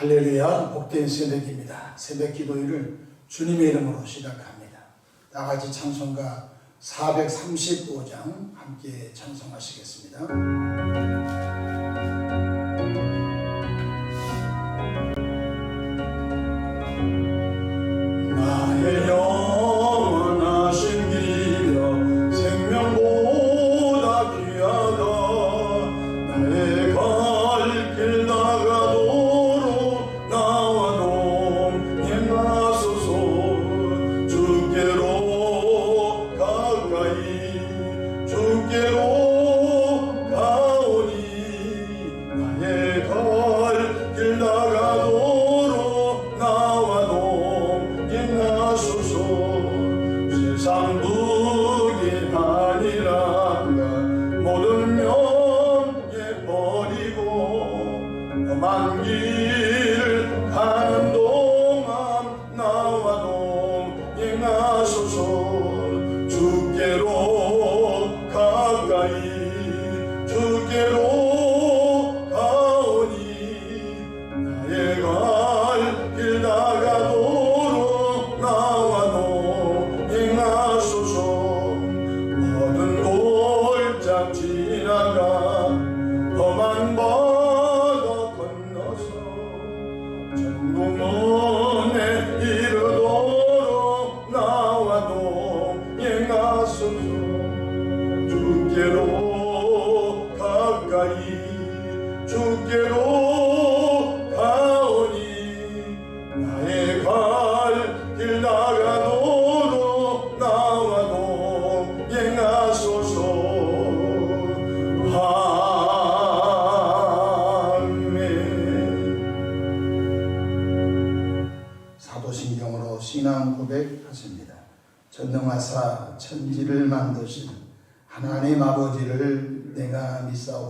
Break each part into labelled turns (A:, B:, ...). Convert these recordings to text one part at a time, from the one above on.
A: 할렐루야 복된 새벽입니다. 새벽 기도일을 주님의 이름으로 시작합니다. 다 같이 찬송가 435장 함께 찬송하시겠습니다. 사도신경으로 신앙 고백하십니다. 천지를 만드신 하나님 아버지를 내가 믿사오며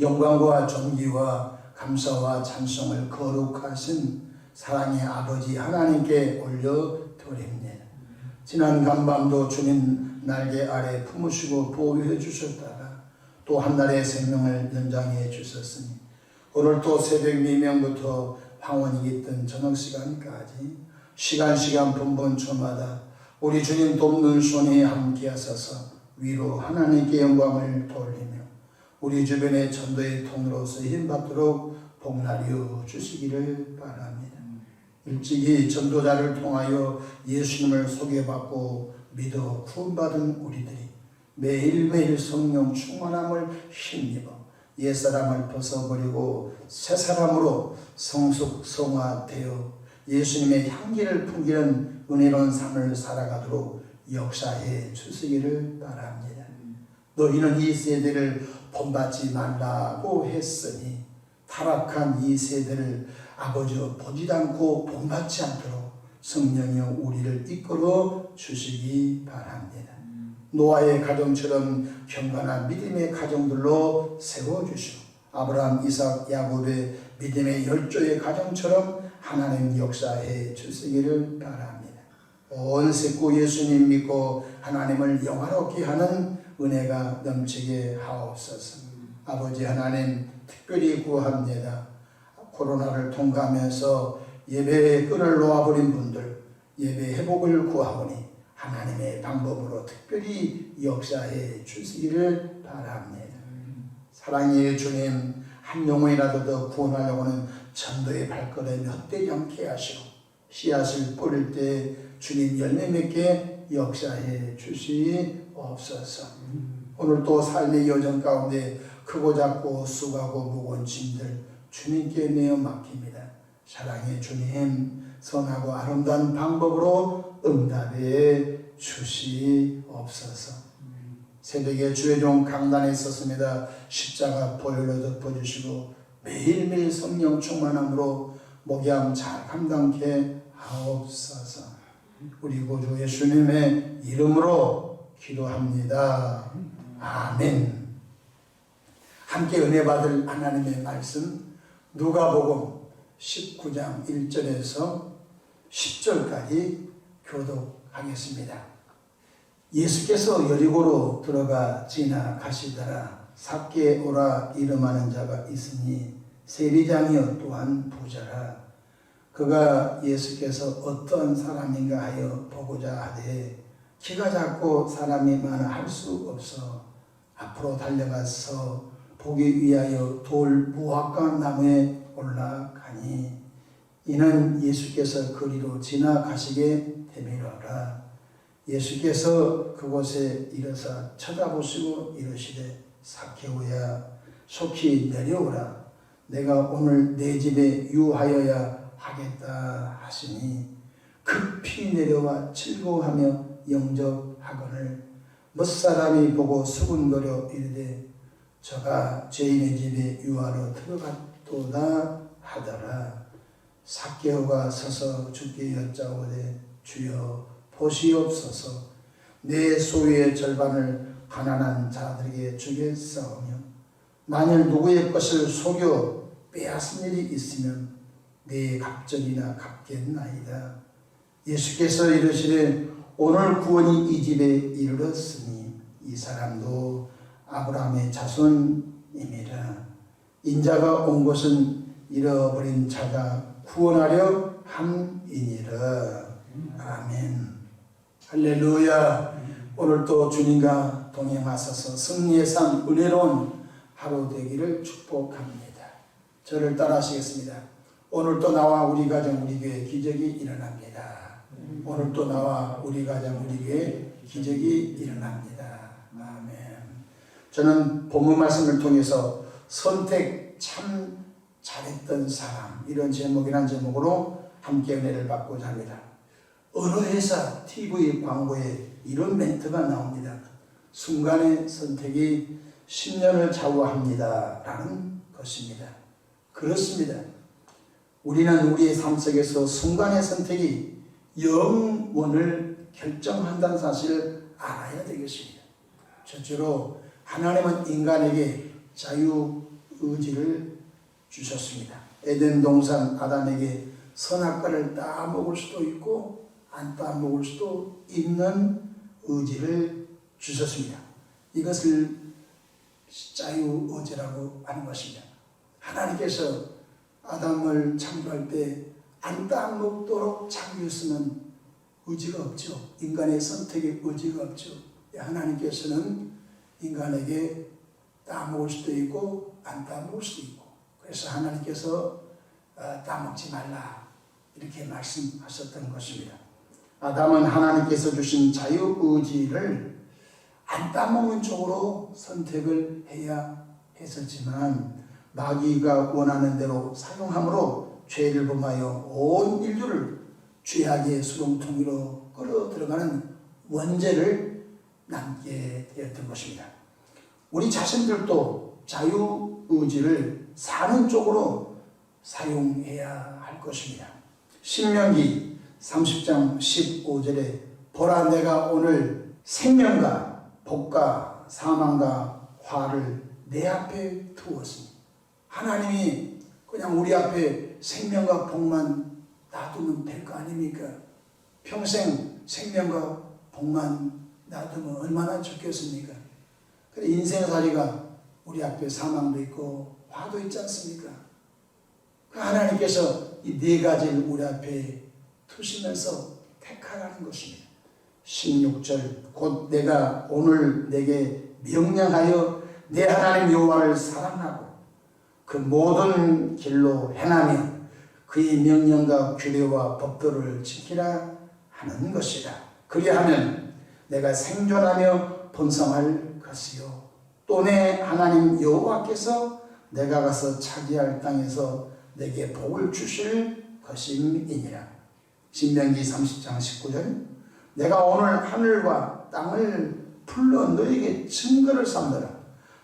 A: 영광과 존귀와 감사와 찬송을 거룩하신 사랑의 아버지 하나님께 올려드립니다. 지난 간밤도 주님 날개 아래 품으시고 보호해 주셨다가 또 한날의 생명을 연장해 주셨으니 오늘 또 새벽 미명부터 황혼이 깃든 저녁 시간까지 시간 시간 분분 초마다 우리 주님 돕는 손이 함께 하셔서 위로 하나님께 영광을 돌리며 우리 주변의 전도의 통로로 쓰임 받도록 복날여 주시기를 바랍니다. 일찍이 전도자를 통하여 예수님을 소개받고 믿어 구원받은 우리들이 매일매일 성령 충만함을 힘입어 옛사람을 벗어버리고 새사람으로 성숙성화되어 예수님의 향기를 풍기는 은혜로운 삶을 살아가도록 역사해 주시기를 바랍니다. 너희는 이 세대를 본받지 말라고 했으니 타락한 이 세대를 아버지여 보지도 않고 본받지 않도록 성령이여 우리를 이끌어 주시기 바랍니다. 노아의 가정처럼 경건한 믿음의 가정들로 세워주시고 아브라함, 이삭, 야곱의 믿음의 열조의 가정처럼 하나님 역사해 주시기를 바랍니다. 온 식구 예수님 믿고 하나님을 영화롭게 하는 은혜가 넘치게 하옵소서. 아버지 하나님 특별히 구합니다. 코로나를 통과하면서 예배의 끈을 놓아버린 분들 예배 회복을 구하오니 하나님의 방법으로 특별히 역사해 주시기를 바랍니다. 사랑의 주님 한 영혼이라도 더 구원하려고는 전도의 발걸음이 헛되지 않게 하시고 씨앗을 뿌릴 때 주님 열매 맺게 역사해 주시옵소서. 오늘 또 삶의 여정 가운데 크고 작고 수고하고 무거운 짐들 주님께 내어 맡깁니다. 사랑의 주님, 선하고 아름다운 방법으로 응답해 주시옵소서. 새벽에 주의 종 강단에 있었습니다. 십자가 보혈로 덮어주시고 매일매일 성령 충만함으로 목양 잘 감당케 하옵소서. 우리 구주 예수님의 이름으로 기도합니다. 아멘. 함께 은혜 받을 하나님의 말씀 누가복음 19장 1절에서 10절까지 교독하겠습니다. 예수께서 여리고로 들어가 지나가시더라 삭개오라 이름하는 자가 있으니 세리장이여 또한 부자라 그가 예수께서 어떤 사람인가 하여 보고자 하되 키가 작고 사람이 많아 할 수 없어. 앞으로 달려가서 보기 위하여 돌 무화과 나무에 올라가니 이는 예수께서 그리로 지나가시게 되밀어라. 예수께서 그곳에 이르사 쳐다보시고 이르시되 사케오야 속히 내려오라. 내가 오늘 내 집에 유하여야 하겠다 하시니 급히 내려와 즐거워하며 영접하거늘 못 사람이 보고 수군거려 이르되 저가 죄인의 집에 유하러 들어갔도다 하더라. 사케오가 서서 주께 여짜오되 주여 보시옵소서. 내 소유의 절반을 가난한 자들에게 주겠사오며 만일 누구의 것을 속여 빼앗은 일이 있으면 내 갑절이나 갚겠나이다. 예수께서 이르시되 오늘 구원이 이 집에 이르렀으니 이 사람도 아브라함의 자손임이라. 인자가 온 것은 잃어버린 자가 구원하려 함이니라. 아멘. 할렐루야. 오늘 또 주님과 동행하셔서 승리의 삶 은혜로운 하루 되기를 축복합니다. 저를 따라 하시겠습니다. 오늘 또 나와 우리 가정 우리 교회 기적이 일어납니다 오늘 또 나와 우리 가정 우리 교회 기적이 일어납니다 아멘 저는 본문 말씀을 통해서 선택 참 잘했던 사람 이런 제목이란 제목으로 함께 은혜를 받고자 합니다. 어느 회사 TV 광고에 이런 멘트가 나옵니다. 순간의 선택이 10년을 좌우합니다. 라는 것입니다. 그렇습니다. 우리는 우리의 삶 속에서 순간의 선택이 영원을 결정한다는 사실을 알아야 되겠습니다. 첫째로 하나님은 인간에게 자유 의지를 주셨습니다. 에덴 동산 아담에게 선악과를 따먹을 수도 있고 안 따먹을 수도 있는 의지를 주셨습니다. 이것을 자유 의지라고 하는 것입니다. 하나님께서 아담을 창조할 때 안 따먹도록 창조했으면 의지가 없죠. 인간의 선택에 의지가 없죠. 하나님께서는 인간에게 따먹을 수도 있고 안 따먹을 수도 있고 그래서 하나님께서 어, 따먹지 말라 이렇게 말씀하셨던 것입니다. 아담은 하나님께서 주신 자유의지를 안 따먹는 쪽으로 선택을 해야 했었지만 마귀가 원하는 대로 사용함으로 죄를 범하여 온 인류를 죄악의 수렁통이로 끌어 들어가는 원죄를 남게 되었던 것입니다. 우리 자신들도 자유의지를 사는 쪽으로 사용해야 할 것입니다. 신명기 30장 15절에 보라 내가 오늘 생명과 복과 사망과 화를 내 앞에 두었으니 하나님이 그냥 우리 앞에 생명과 복만 놔두면 될 거 아닙니까? 평생 생명과 복만 놔두면 얼마나 좋겠습니까? 그래 인생살이가 우리 앞에 사망도 있고 화도 있지 않습니까? 그 하나님께서 이 네 가지를 우리 앞에 두시면서 택하라는 것입니다. 16절 곧 내가 오늘 내게 명령하여 내 하나님 여호와를 사랑하고 그 모든 길로 행하며 그의 명령과 규례와 법도를 지키라 하는 것이다. 그리하면 내가 생존하며 번성할 것이요. 또 내 하나님 여호와께서 내가 가서 차지할 땅에서 내게 복을 주실 것임이니라. 신명기 30장 19절 내가 오늘 하늘과 땅을 불러 너에게 증거를 삼느라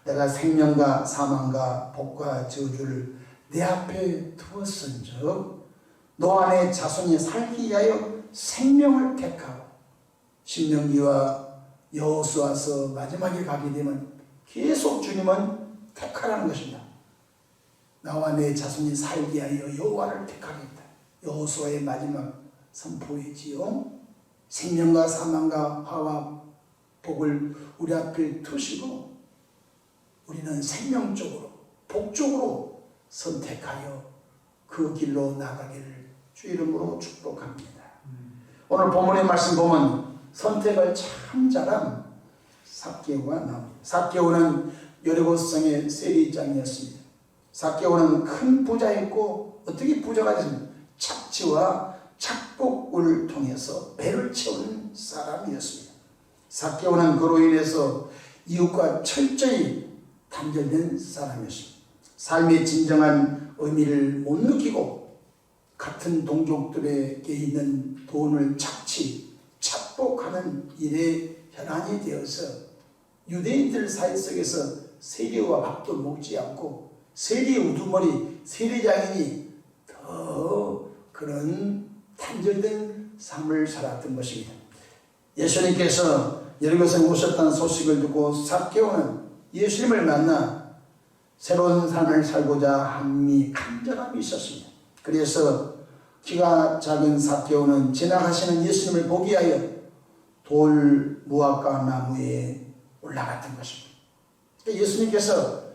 A: 내가 생명과 사망과 복과 저주를 내 앞에 두었은즉 너 안에 자손이 살기 위하여 생명을 택하고 신명기와 여호수아서 마지막에 가게 되면 계속 주님은 택하라는 것입니다. 나와 내 자손이 살기 위하여 여호와를 택하겠다. 여호수아의 마지막 선포이지요. 생명과 사망과 화와 복을 우리 앞에 두시고 우리는 생명 쪽으로 복 쪽으로 선택하여 그 길로 나가기를 주 이름으로 축복합니다. 오늘 본문의 말씀 보면 선택을 참 잘한 삭개오가 나옵니다. 삭개오는 여리고성의 세리장이었습니다. 삭개오는 큰 부자였고 어떻게 부자가 됐습니까? 착취와 착복을 통해서 배를 채우는 사람이었습니다. 삭개오는 그로 인해서 이웃과 철저히 단절된 사람이었습니다. 삶의 진정한 의미를 못 느끼고 같은 동족들에게 있는 돈을 착취, 착복하는 일에 혈안이 되어서 유대인들 사이 속에서 세리와 밥도 먹지 않고 세리 우두머리, 세리장인이 더 그런 단절된 삶을 살았던 것입니다. 예수님께서 여리고성에 오셨다는 소식을 듣고 삭개오는 예수님을 만나 새로운 삶을 살고자 함이 간절함이 있었습니다. 그래서 키가 작은 삭개오는 지나가시는 예수님을 보기 위하여 돌 무화과 나무에 올라갔던 것입니다. 예수님께서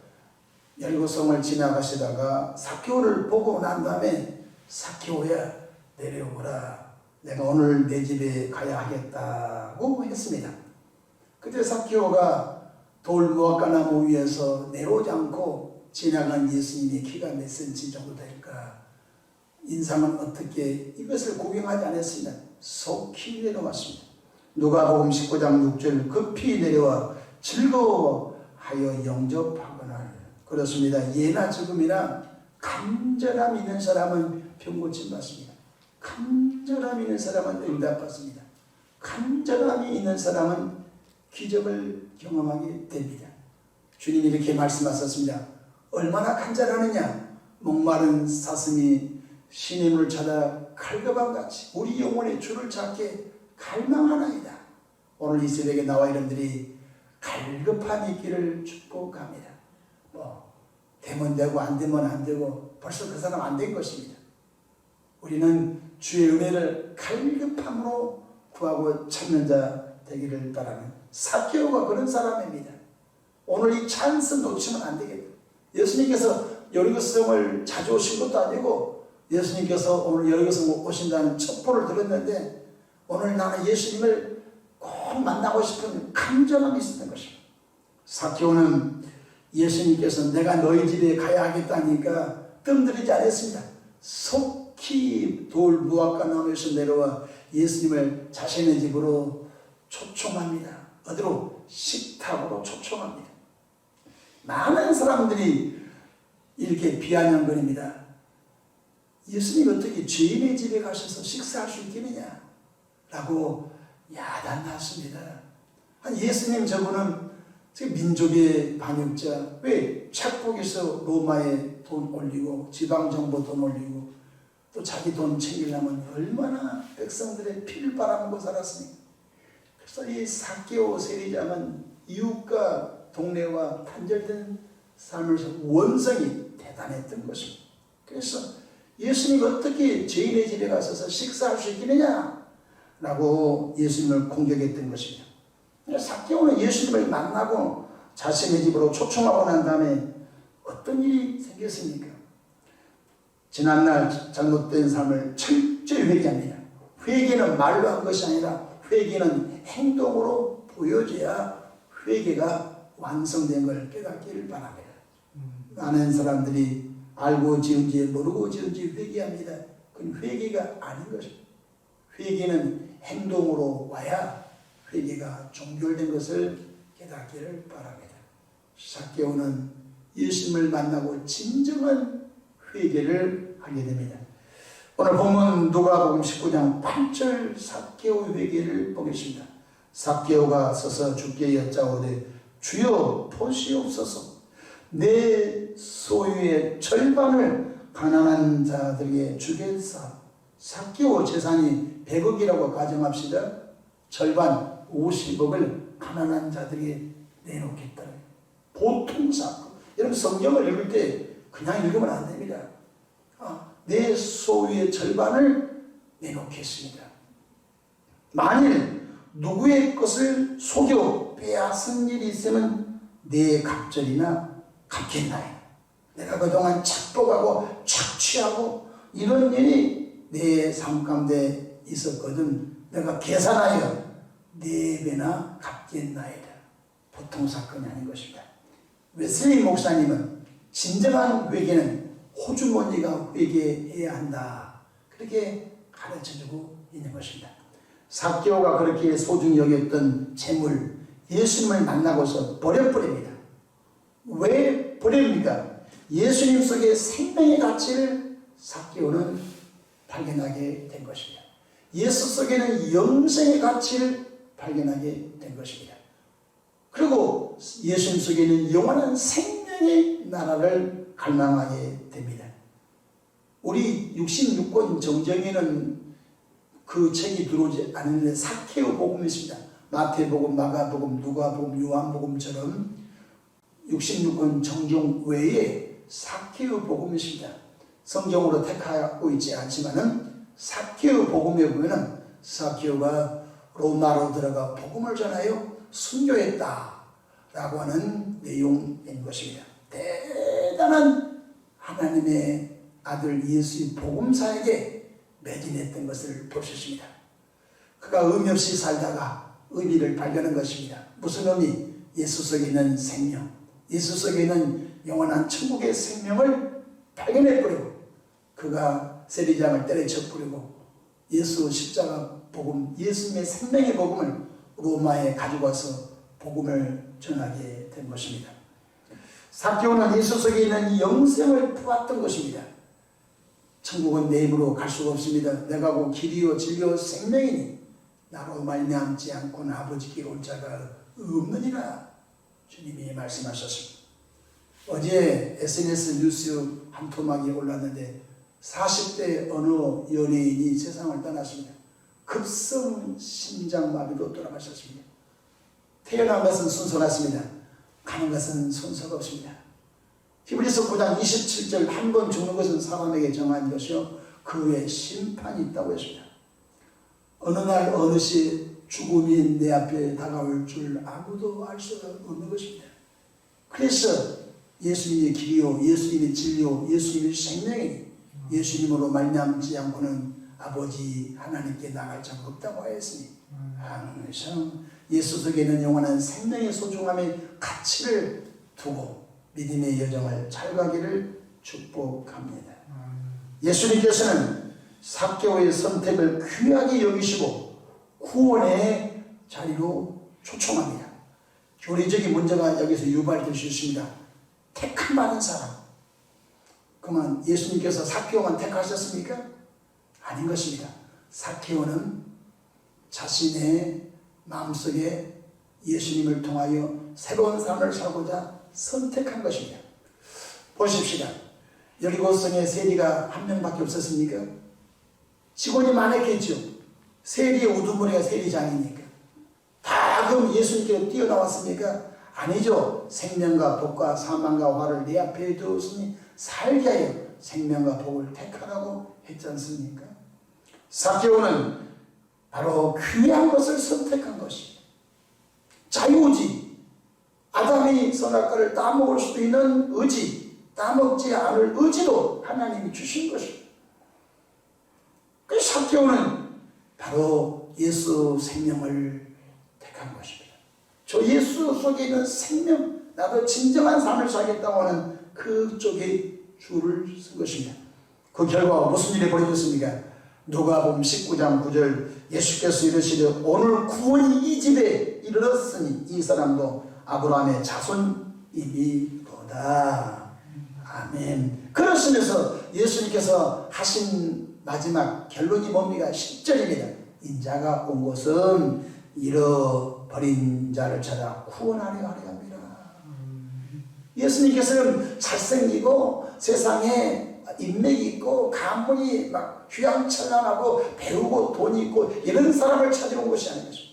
A: 열고성을 지나가시다가 삭개오를 보고 난 다음에 삭개오야 내려오라 내가 오늘 내 집에 가야 하겠다고 했습니다. 그때 삭개오가 돌 무화과 나무 위에서 내려오지 않고 지나간 예수님의 키가 몇 센치 정도 될까 인상은 어떻게 이것을 구경하지 않았으면 속히 내려왔습니다. 누가복음 19장 6절 급히 내려와 즐거워하여 영접하거나 그렇습니다. 예나 지금이나 간절함 있는 사람은 병고침 받습니다. 간절함 있는 사람은 응답받습니다. 간절함이 있는 사람은 기적을 경험하게 됩니다. 주님이 이렇게 말씀하셨습니다. 얼마나 간절하느냐? 목마른 사슴이 신임을 찾아 칼급한 같이 우리 영혼의 주를 찾게 갈망하나이다. 오늘 이 새벽에 나와 여러분들이 갈급함이 있기를 축복합니다. 뭐 되면 되고 안 되면 안 되고 벌써 그 사람 안 된 것입니다. 우리는 주의 은혜를 갈급함으로 구하고 찾는 자 되기를 바라는 사케오가 그런 사람입니다. 오늘 이 찬스 놓치면 안 되겠다. 예수님께서 여리고성을 자주 오신 것도 아니고 예수님께서 오늘 여리고성 오신다는 첩보를 들었는데 오늘 나는 예수님을 꼭 만나고 싶은 간절함이 있었던 것입니다. 사케오는 예수님께서 내가 너희 집에 가야 하겠다니까 뜸들이지 않았습니다. 속히 돌 무화과 나무에서 내려와 예수님을 자신의 집으로 초청합니다. 어디로? 식탁으로 초청합니다. 많은 사람들이 이렇게 비아냥거립니다. 예수님 어떻게 죄인의 집에 가셔서 식사할 수 있겠느냐? 라고 야단났습니다. 아니, 예수님 저분은 민족의 반역자, 왜 착복해서 로마에 돈 올리고, 지방정부 돈 올리고, 또 자기 돈 챙기려면 얼마나 백성들의 피를 빨아먹고 살았습니까? 그래서 이 사개오 세리장은 이웃과 동네와 단절된 살 원성이 대단했던 것입니다. 그래서 예수님이 어떻게 죄인의 집에 가서 식사할 수 있겠느냐? 라고 예수님을 공격했던 것입니다. 사개오는 예수님을 만나고 자신의 집으로 초청하고 난 다음에 어떤 일이 생겼습니까? 지난날 잘못된 삶을 철저히 회개합니다. 회개는 말로 한 것이 아니라 회개는 행동으로 보여줘야 회개가 완성된 걸 깨닫기를 바랍니다. 많은 사람들이 알고 지은지 모르고 지은지 회개합니다. 그건 회개가 아닌 것입니다. 회개는 행동으로 와야 회개가 종결된 것을 깨닫기를 바랍니다. 사개오는 예수님을 만나고 진정한 회개를 하게 됩니다. 오늘 본문 누가복음 19장 8절 사개오 회개를 보겠습니다. 사개오가 서서 주께 여짜오되 주여 보시옵소서 내 소유의 절반을 가난한 자들에게 주겠사 사개오 재산이 100억이라고 가정합시다. 절반 50억을 가난한 자들에게 내놓겠다. 보통 사건. 여러분 성경을 읽을 때 그냥 읽으면 안 됩니다. 아, 내 소유의 절반을 내놓겠습니다. 만일 누구의 것을 속여 빼앗은 일이 있으면 내 갑절이나 갚겠나요? 내가 그동안 착복하고 착취하고 이런 일이 내 삶 가운데 있었거든. 내가 계산하여 네 배나 갚겠나이다. 보통 사건이 아닌 것입니다. 웨슬리 목사님은 진정한 회개는 호주머니가 회개해야 한다. 그렇게 가르쳐주고 있는 것입니다. 사개오가 그렇게 소중히 여겼던 재물 예수님을 만나고서 버려버립니다. 왜 버립니까? 예수님 속에 생명의 가치를 사개오는 발견하게 된 것입니다. 예수 속에는 영생의 가치를 발견하게 된 것입니다. 그리고 예수님 속에 는 영원한 생명의 나라를 갈망하게 됩니다. 우리 66권 정정에는 그 책이 들어오지 않는데 사케오 복음이 있습니다. 마태복음, 마가복음, 누가복음, 요한복음처럼 66권 정정 외에 사케오 복음이 있습니다. 성경으로 택하고 있지 않지만은 사케오 복음에 보면은 사케오가 로마로 들어가 복음을 전하여 순교했다 라고 하는 내용인 것입니다. 대단한 하나님의 아들 예수의 복음사에게 매진했던 것을 볼 수 있습니다. 그가 의미 없이 살다가 의미를 발견한 것입니다. 무슨 의미? 예수 속에 있는 생명, 예수 속에 있는 영원한 천국의 생명을 발견해버리고 그가 세리장을 때려쳐버리고 예수 십자가 복음, 예수님의 생명의 복음을 로마에 가지고 와서 복음을 전하게 된 것입니다. 사케오는 예수 속에 있는 영생을 보았던 것입니다. 천국은 내 힘으로 갈 수가 없습니다. 내가 곧 길이요 진리요 생명이니 나로 말미암지 않고는 아버지께 올 자가 없느니라 주님이 말씀하셨습니다. 어제 SNS 뉴스 한 토막이 올랐는데 40대 어느 연예인이 세상을 떠났습니다. 급성 심장마비로 돌아가셨습니다. 태어난 것은 순서났습니다. 가는 것은 순서가 없습니다. 히브리서 9장 27절 한 번 죽는 것은 사람에게 정한 것이요 그 후에 심판이 있다고 했습니다. 어느 날 어느 시 죽음이 내 앞에 다가올 줄 아무도 알 수 없는 것입니다. 그래서 예수님이 길이요 예수님이 진리요 예수님이 생명이니 예수님으로 말미암지 않고는 아버지 하나님께 나갈 자가 없다고 하였으니 항상 예수 속에 있는 영원한 생명의 소중함의 가치를 두고 믿음의 여정을 잘 가기를 축복합니다. 예수님께서는 사개오의 선택을 귀하게 여기시고 구원의 자리로 초청합니다. 교리적인 문제가 여기서 유발될 수 있습니다. 택함 받은 사람. 그러면 예수님께서 사개오만 택하셨습니까? 아닌 것입니다. 사케오는 자신의 마음속에 예수님을 통하여 새로운 삶을 살고자 선택한 것입니다. 보십시다. 여리고성에 세리가 한 명밖에 없었습니까? 직원이 많았겠죠. 세리의 우두머리가 세리장이니까. 다 그럼 예수님께 뛰어나왔습니까? 아니죠. 생명과 복과 사망과 화를 내 앞에 두었으니 살게 하여 생명과 복을 택하라고 했지 않습니까? 사케오는 바로 귀한 것을 선택한 것이 자유의지 아담이 선악과를 따먹을 수도 있는 의지 따먹지 않을 의지도 하나님이 주신 것입니다. 그 사케오는 바로 예수 생명을 택한 것입니다. 저 예수 속에 있는 생명 나도 진정한 삶을 살겠다고 하는 그쪽에 줄을 쓴 것입니다. 그 결과 무슨 일이 벌어졌습니까? 누가복음 19장 9절 예수께서 이르시되 오늘 구원이 이 집에 이르렀으니 이 사람도 아브라함의 자손이니도다. 아멘. 그러시면서 예수님께서 하신 마지막 결론이 뭡니까? 10절입니다. 인자가 온 곳은 잃어버린 자를 찾아 구원하려 하려 합니다. 예수님께서는 잘생기고 세상에 인맥이 있고 가문이 막 휘황찬란하고 배우고 돈이 있고 이런 사람을 찾으러 온 것이 것입니다.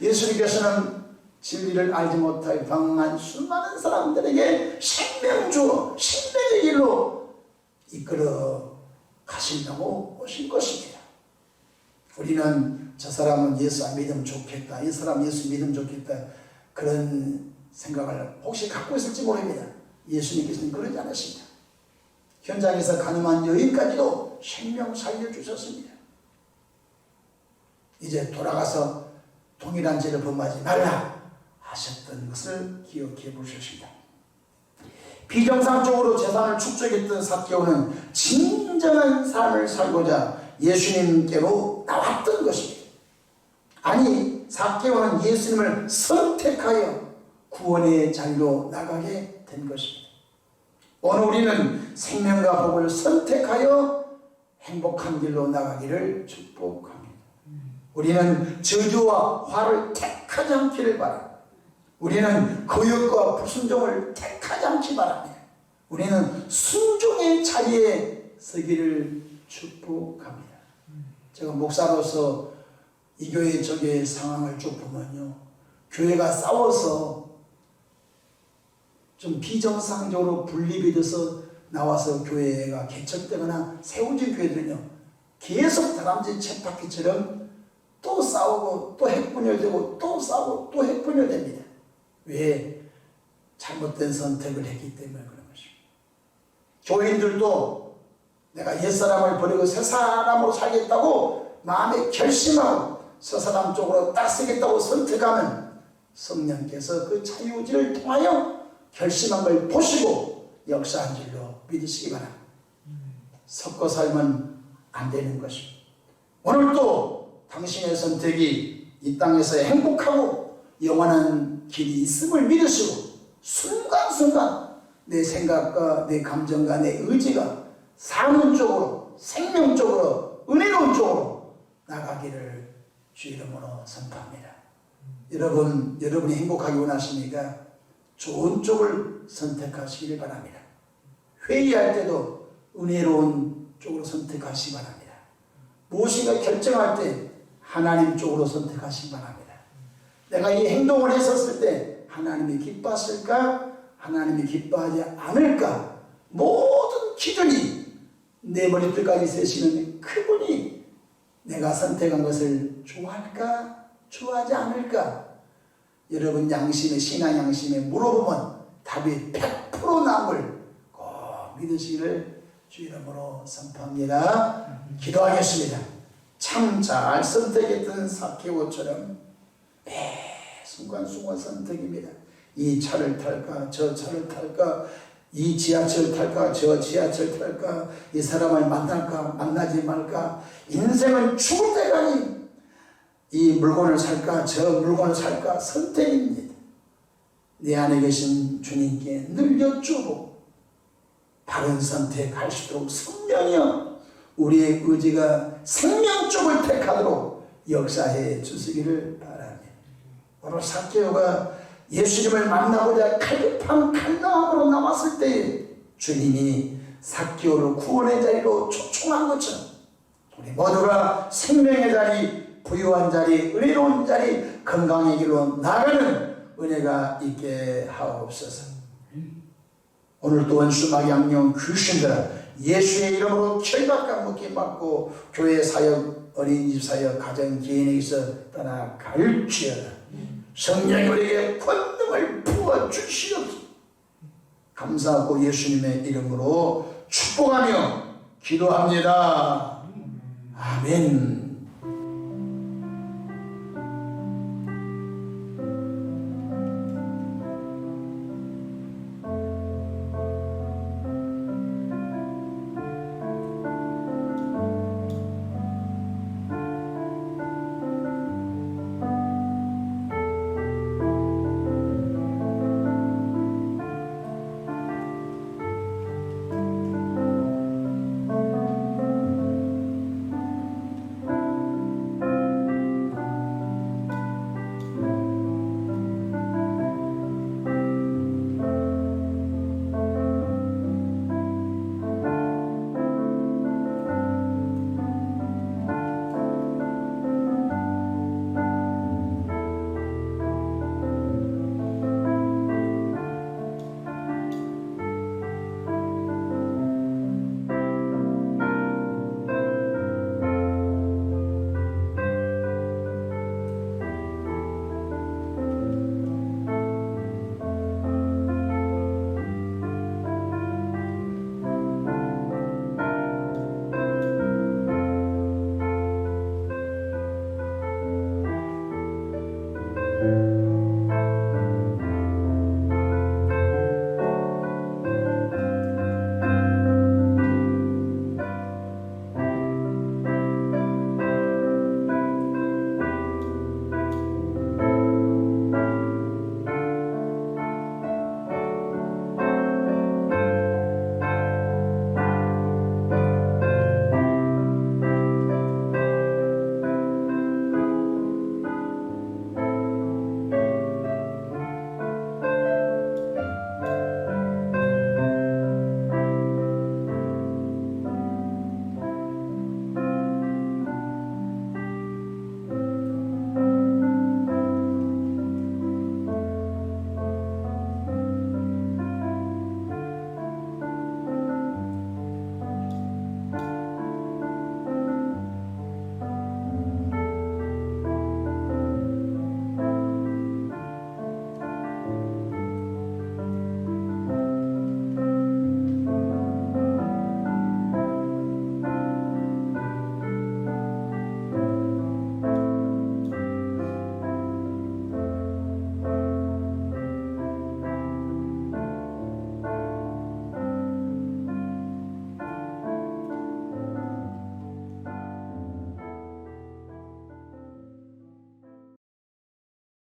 A: 예수님께서는 진리를 알지 못하여 방황한 수많은 사람들에게 생명 주어 생명의 길로 이끌어 가시려고 오신 것입니다. 우리는 저 사람은 예수 안 믿으면 좋겠다. 이 사람 예수 믿으면 좋겠다. 그런 생각을 혹시 갖고 있을지 모릅니다. 예수님께서는 그러지 않으십니다. 현장에서 가늠한 여인까지도 생명 살려주셨습니다. 이제 돌아가서 동일한 죄를 범하지 말라 하셨던 것을 기억해 보셨습니다. 비정상적으로 재산을 축적했던 사케오는 진정한 삶을 살고자 예수님께로 나왔던 것입니다. 아니 사케오는 예수님을 선택하여 구원의 자리로 나가게 된 것입니다. 오늘 우리는 생명과 복을 선택하여 행복한 길로 나가기를 축복합니다. 우리는 저주와 화를 택하지 않기를 바랍니다. 우리는 거역과 불순종을 택하지 않기 바랍니다. 우리는 순종의 자리에 서기를 축복합니다. 제가 목사로서 이 교회 저 교회 상황을 쭉 보면요. 교회가 싸워서 좀 비정상적으로 분립이 돼서 나와서 교회가 개척되거나 세워진 교회들은요. 계속 다람쥐 쳇바퀴처럼 또 싸우고 또 핵분열되고 또 싸우고 또 핵분열됩니다. 왜? 잘못된 선택을 했기 때문에 그런 것입니다. 교인들도 내가 옛사람을 버리고 새사람으로 살겠다고 마음에 결심하고 새사람 쪽으로 딱 서겠다고 선택하면 성령께서 그 자유지를 통하여 결심한 걸 보시고 역사한 줄로 믿으시기 바랍니다. 섞어 살면 안 되는 것입니다. 오늘도 당신의 선택이 이 땅에서 행복하고 영원한 길이 있음을 믿으시고 순간순간 내 생각과 내 감정과 내 의지가 사는 쪽으로 생명 쪽으로 은혜로운 쪽으로 나가기를 주 이름으로 선포합니다. 여러분 여러분이 행복하기 원하시니까 좋은 쪽을 선택하시길 바랍니다. 회의할 때도 은혜로운 쪽으로 선택하시기 바랍니다. 무엇인가 결정할 때 하나님 쪽으로 선택하시기 바랍니다. 내가 이 행동을 했었을 때 하나님이 기뻐하실까? 하나님이 기뻐하지 않을까? 모든 기준이 내 머리끝까지 세시는 그분이 내가 선택한 것을 좋아할까? 좋아하지 않을까? 여러분 양심에 신앙 양심에 물어보면 답이 100% 남을 꼭 믿으시기를 주 이름으로 선포합니다. 기도하겠습니다. 참 잘 선택했던 사케오처럼 매 순간순간 선택입니다. 이 차를 탈까 저 차를 탈까 이 지하철 탈까 저 지하철 탈까 이 사람을 만날까 만나지 말까 인생은 죽을 때가니 이 물건을 살까 저 물건을 살까 선택입니다. 내 안에 계신 주님께 늘 여쭈고 바른 선택할 수 있도록 성령이여 우리의 의지가 생명 쪽을 택하도록 역사해 주시기를 바랍니다. 오늘 사케오가 예수님을 만나고자 칼급한 칼나함으로 나왔을 때 주님이 사케오를 구원의 자리로 초청한 것처럼 우리 모두가 생명의 자리 부유한 자리, 의로운 자리, 건강의 길로 나가는 은혜가 있게 하옵소서. 오늘 또한 수막 양령 귀신들아 예수의 이름으로 철박과 묶임 받고 교회 사역, 어린이집 사역, 가정 개인에게서 떠나 갈지어다. 성령이 우리에게 권능을 부어 주시옵소서. 감사하고 예수님의 이름으로 축복하며 기도합니다. 아멘.